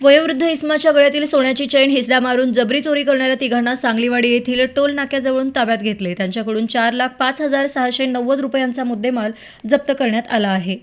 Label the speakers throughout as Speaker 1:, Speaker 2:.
Speaker 1: वयोवृद्ध इस्माच्या गळ्यातील सोन्याची चैन हिसडा मारून जबरी चोरी करणाऱ्या तिघांना सांगलीवाडी येथील टोल नाक्याजवळून ताब्यात घेतले. त्यांच्याकडून चार लाख पाच हजार सहाशे नव्वद रुपयांचा मुद्देमाल जप्त करण्यात आला आहे.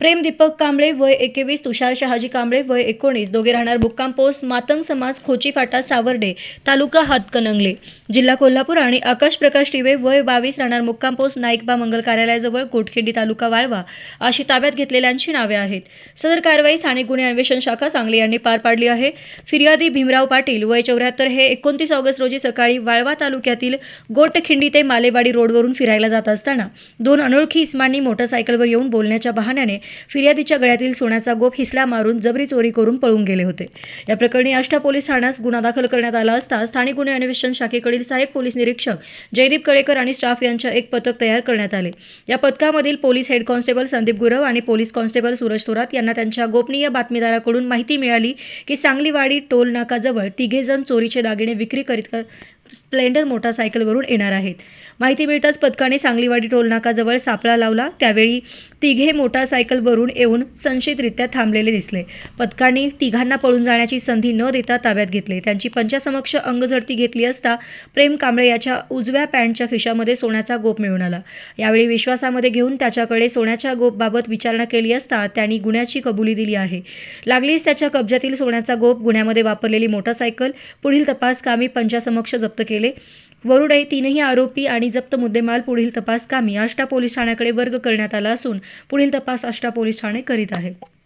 Speaker 1: प्रेम दीपक कांबळे वय एकवीस तुषार शहाजी कांबळे वय एकोणीस. दोघे राहणार मुक्काम पोस्ट मातंग समाज खोची फाटा सावर्डे तालुका हातकणंगले. जिल्हा कोल्हापूर आणि आकाश प्रकाश टिवे वय बावीस राहणार मुक्काम पोस्ट नाईकबा मंगल कार्यालयाजवळ कोटखिंडी तालुका वाळवा. अशी ताब्यात घेतलेल्यांची नावे आहेत. सदर कारवाई स्थानिक गुन्हे अन्वेषण शाखा सांगली यांनी पार पाडली आहे. फिर्यादी भीमराव पाटील वय चौऱ्याहत्तर हे एकोणतीस ऑगस्ट रोजी सकाळी वाळवा तालुक्यातील गोटखिंडी ते मालेवाडी रोडवरून फिरायला जात असताना दोन अनोळखी इस्मांनी मोटरसायकलवर येऊन बोलण्याच्या बहाण्याने फिर्यादीच्या गळ्यातील सोन्याचा गोप हिसला मारून जबरी चोरी करून पळून गेले होते. या प्रकरणी आष्टा पोलीस ठाण्यास गुन्हा दाखल करण्यात आला असता स्थानिक गुन्हे अन्वेषण शाखेकडील सहाय्यक पोलीस निरीक्षक जयदीप कळेकर आणि स्टाफ यांच्या एक पथक तयार करण्यात आले. या पथकामधील police head constable Sandeep Gurav आणि पोलीस कॉन्स्टेबल सूरज थोरात यांना त्यांच्या गोपनीय बातमीदाराकडून माहिती मिळाली की सांगलीवाडी टोल नाकाजवळ तिघेजण चोरीचे दागिने विक्री करीत स्प्लेंडर मोटारसायकलवरून येणार आहेत. माहिती मिळताच पथकाने सांगलीवाडी टोलनाकाजवळ सापळा लावला. त्यावेळी तिघे मोटारसायकलवरून येऊन संशयितरित्या थांबलेले दिसले. पथकाने तिघांना पळून जाण्याची संधी न देता ताब्यात घेतले. त्यांची पंचासमक्ष अंगझडती घेतली असता प्रेम कांबळे याच्या उजव्या पॅन्टच्या खिशामध्ये सोन्याचा गोप मिळून आला. यावेळी विश्वासामध्ये घेऊन त्याच्याकडे सोन्याच्या गोपबाबत विचारणा केली असता त्यांनी गुन्ह्याची कबुली दिली आहे. लागलीच त्याच्या कब्जातील सोन्याचा गोप गुन्ह्यामध्ये वापरलेली मोटारसायकल. पुढील तपास कामी पंचासमक्ष जप्त केले. वरुडे तीनही आरोपी आणि जप्त मुद्देमाल पुढील तपास कामी आष्टा पोलीस ठाण्याकडे वर्ग करण्यात आला असून पुढील तपास आष्टा पोलीस ठाणे करीत आहे.